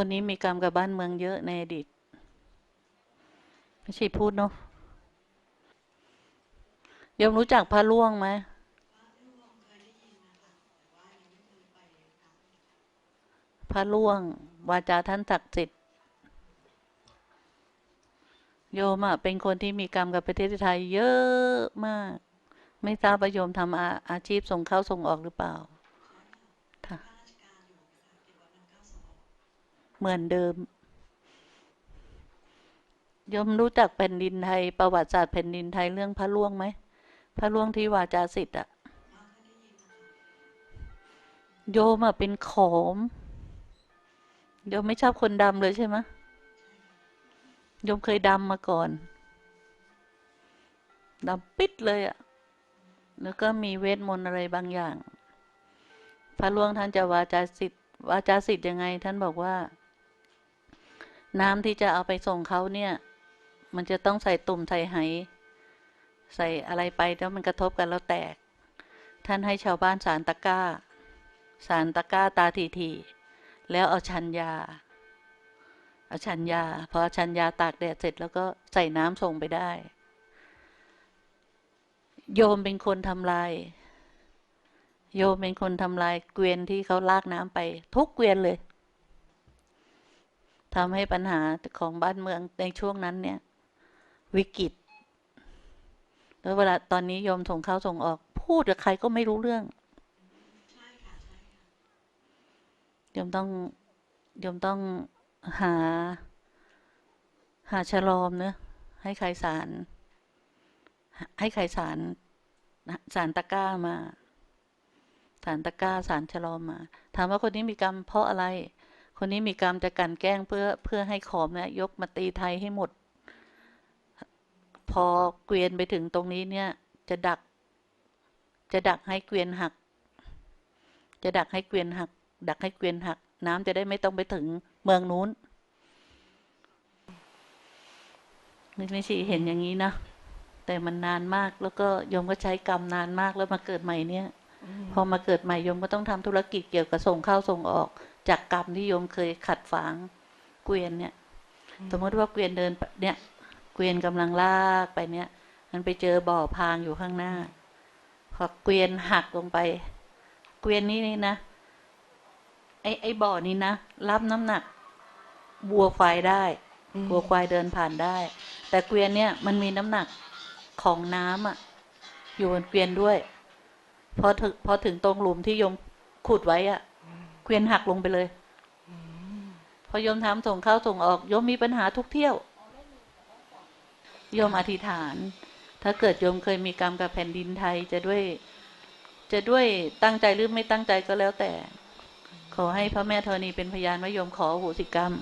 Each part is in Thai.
คนนี้มีกรรมกับบ้านเมืองเยอะในอดีตไม่ใช่พูดเนาะยมรู้จักพระล่วงไหมพระล่วง วาจาท่านศักดิ์สิทธิ์โยมอะเป็นคนที่มีกรรมกับประเทศไทยเยอะมาก ไม่ทราบว่าโยมทำอาอาชีพส่งเข้าส่งออกหรือเปล่าค่ะ เหมือนเดิมยมรู้จักแผ่นดินไทย ประวัติศาสตร์แผ่นดินไทยเรื่องพระล่วงไหมพระล่วงที่วาจาสิทธิ์อะโยมอะเป็นขอมโยมไม่ชอบคนดำเลยใช่ไหมโยมเคยดำมาก่อนดำปิดเลยอะแล้วก็มีเวทมนต์อะไรบางอย่าง พระล่วงท่านจะวาจาสิทธิ์วาจาสิทธิ์ยังไง ท่านบอกว่า น้ำที่จะเอาไปส่งเขาเนี่ย มันจะต้องใส่ตุ่มใส่ไหใส่อะไรไปแล้วมันกระทบกันแล้วแตก ท่านให้ชาวบ้านสารตะก้า สารตะก้าตาทีทีแล้วเอาชันยา เอาชันยาพอชันยาตากแดดเสร็จแล้วก็ใส่น้ำส่งไปได้ โยมเป็นคนทำลาย โยมเป็นคนทำลายเกวียนที่เขาลากน้ำไป ทุกเกวียนเลย ทำให้ปัญหาของบ้านเมืองในช่วงนั้นเนี่ย วิกฤตแล้วเวลาตอนนี้โยมส่งเข้าส่งออก พูดกับใครก็ไม่รู้เรื่องโยมต้องโยมต้องหา หาฉลอมเนอะให้ใครสาร ให้ใครสารสารตะก้ามา สารตะก้าสารฉลอมมา ถามว่าคนนี้มีกรรมเพราะอะไร คนนี้มีกรรมจะกันแกล้งเพื่อเพื่อให้ขอมเนี่ยยกมาตีไทยให้หมด พอเกวียนไปถึงตรงนี้เนี่ย จะดัก จะดักให้เกวียนหัก จะดักให้เกวียนหัก ดักให้เกวียนหัก น้ำจะได้ไม่ต้องไปถึงเมืองนู้นไม่ไม่ใช่เห็นอย่างนี้นะแต่มันนานมากแล้วก็โยมก็ใช้กรรมนานมากแล้วมาเกิดใหม่เนี่ย พอมาเกิดใหม่โยมก็ต้องทำธุรกิจเกี่ยวกับส่งเข้าส่งออก จากกรรมที่โยมเคยขัดฝางเกวียนเนี่ย สมมติว่าเกวียนเดินไปเนี่ย เกวียนกำลังลากไปเนี่ย มันไปเจอบ่อพางอยู่ข้างหน้า พอเกวียนหักลงไป เกวียนนี้นี่นะไอ้ไอ้บ่อนี้นะรับน้ำหนักวัวควายได้วัวควายเดินผ่านได้ แต่เกวียนเนี่ยมันมีน้ำหนักของน้ำอะอยู่บนเกวียนด้วยพอถึงพอถึงตรงหลุมที่โยมขุดไว้อะ เกวียนหักลงไปเลยพอโยมทำส่งเข้าส่งออกโยมมีปัญหาทุกเที่ยวโยมอธิษฐาน ถ้าเกิดโยมเคยมีกรรมกับแผ่นดินไทยจะด้วย จะด้วยตั้งใจหรือไม่ตั้งใจก็แล้วแต่ ขอให้พระแม่ธรณีเป็นพยานว่าโยมขออโหสิกรรม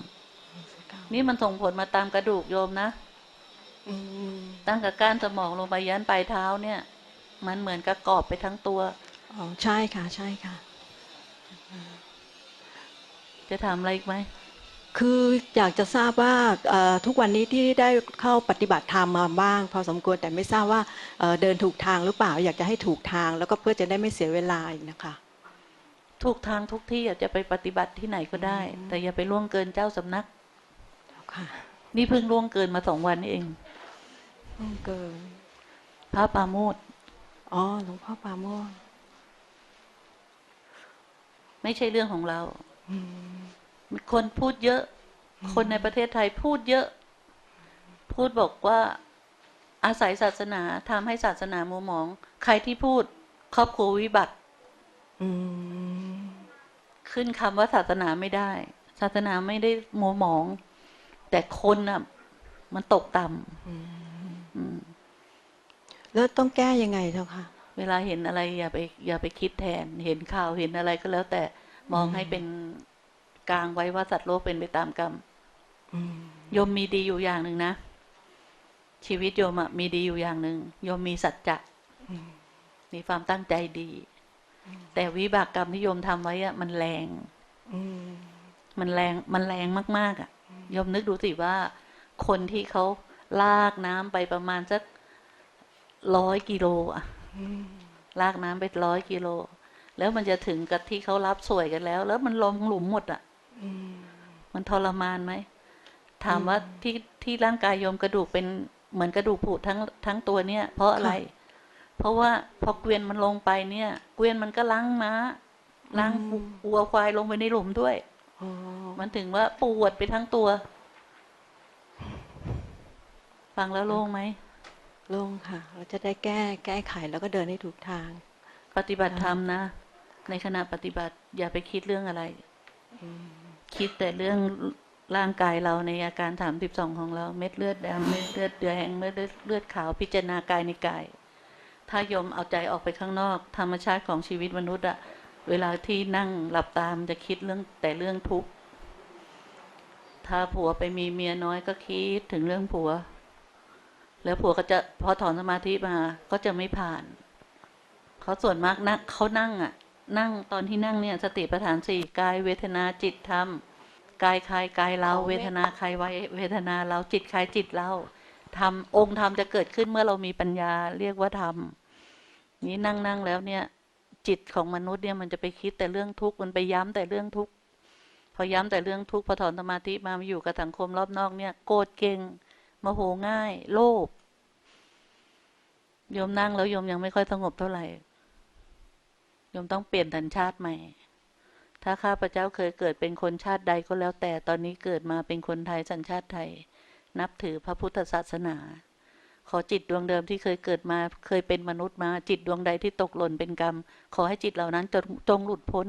นี่มันส่งผลมาตามกระดูกโยมนะอืมตั้งกับก้านสมองลงไปยันปลายเท้าเนี่ย มันเหมือนกับกรอบไปทั้งตัว อ๋อ ใช่ค่ะ ใช่ค่ะ จะถามอะไรอีกไหมคืออยากจะทราบว่าเอ่อทุกวันนี้ที่ได้เข้าปฏิบัติธรรมมาบ้าง พอสมควรแต่ไม่ทราบว่าเอ่อเดินถูกทางหรือเปล่า อยากจะให้ถูกทางแล้วก็เพื่อจะได้ไม่เสียเวลาอีกนะคะทุกทางทุกที่อะจะไปปฏิบัติที่ไหนก็ได้ แต่อย่าไปล่วงเกินเจ้าสำนักค่ะนี่เพิ่งล่วงเกินมาสองวันเองอืมเกินพระปราโมดอ๋อหลวงพ่อปราโมทไม่ใช่เรื่องของเราอืมมี คนพูดเยอะ คนในประเทศไทยพูดเยอะ พูดบอกว่าอาศัยศาสนาทำให้ศาสนามัวหมอง ใครที่พูดครอบครัววิบัติอืมขึ้นคำว่าศาสนาไม่ได้ ศาสนาไม่ได้มัวหมอง แต่คนน่ะ มันตกต่ำอืมแล้วต้องแก้ยังไงเจ้าค่ะ เวลาเห็นอะไรอย่าไป อย่าไปคิดแทน เห็นข่าวเห็นอะไรก็แล้วแต่ มองให้เป็นกลางไว้ว่าสัตว์โลกเป็นไปตามกรรมอืมโยมมีดีอยู่อย่างหนึ่งนะ ชีวิตโยมอะมีดีอยู่อย่างหนึ่งโยมมีสัจจะมีความตั้งใจดี แต่วิบากกรรมที่โยมทำไว้อะมันแรงอืมมันแรงมันแรงมาก ๆอะโยมนึกดูสิว่า คนที่เขาลากน้ำไปประมาณสักร้อยกิโลอะอืมลากน้ำไปร้อยกิโล แล้วมันจะถึงกับที่เขารับสวยกันแล้ว แล้วมันลงหลุมหมดอะอืมมันทรมานไหมถามว่าที่ที่ร่างกายโยมกระดูกเป็นเหมือนกระดูกผุทั้งทั้งตัวเนี่ย เพราะอะไร เพราะว่าพอเกวียนมันลงไปเนี่ย เกวียนมันก็ล้างม้าล้างวัวควายลงไปในหลุมด้วยอ๋อมันถึงว่าปวดไปทั้งตัว ฟังแล้วโล่งไหมโล่งค่ะ เราจะได้แก้แก้ไขแล้วก็เดินให้ถูกทาง ปฏิบัติธรรมนะ ในขณะปฏิบัติ อย่าไปคิดเรื่องอะไร คิดแต่เรื่องร่างกายเราในอาการสามสิบสองของเรา เม็ดเลือดแดำเม็ดเลือดแดงเม็ดเลือดเลือดขาวพิจารณากายในกาย ถ้ายมเอาใจออกไปข้างนอก ธรรมชาติของชีวิตมนุษย์อะเวลาที่นั่งหลับตามจะคิดเรื่องแต่เรื่องทุกข์ถ้าผัวไปมีเมียน้อยก็คิดถึงเรื่องผัว แล้วผัวก็จะพอถอนสมาธิมาก็จะไม่ผ่านเขาส่วนมากนั่งเขานั่งอะ นั่งตอนที่นั่งเนี่ยสติปัฏฐานสี่กายเวทนาจิตธรรมกายคลายกายเราอ๋อไม่เวทนาคลายไว้เวทนาเราจิตคลายจิตเราธรรมองค์ธรรมจะเกิดขึ้นเมื่อเรามีปัญญาเรียกว่าธรรมนี้นั่งนั่งแล้วเนี่ย จิตของมนุษย์เนี่ยมันจะไปคิดแต่เรื่องทุกข์มันไปย้ำแต่เรื่องทุกข์พอย้ำแต่เรื่องทุกข์พอถอนสมาธิมามาอยู่กับสังคมรอบนอกเนี่ย โกรธเก่งโมโหง่าย โลภโยมนั่งแล้วโยมยังไม่ค่อยสงบเท่าไหร่โยมต้องเปลี่ยนสัญชาติใหม่ ถ้าข้าพเจ้าเคยเกิดเป็นคนชาติใดก็แล้วแต่ตอนนี้เกิดมาเป็นคนไทยสัญชาติไทย นับถือพระพุทธศาสนา ขอจิตดวงเดิมที่เคยเกิดมาเคยเป็นมนุษย์มาจิตดวงใดที่ตกหล่นเป็นกรรม ขอให้จิตเหล่านั้นจจงหลุดพ้น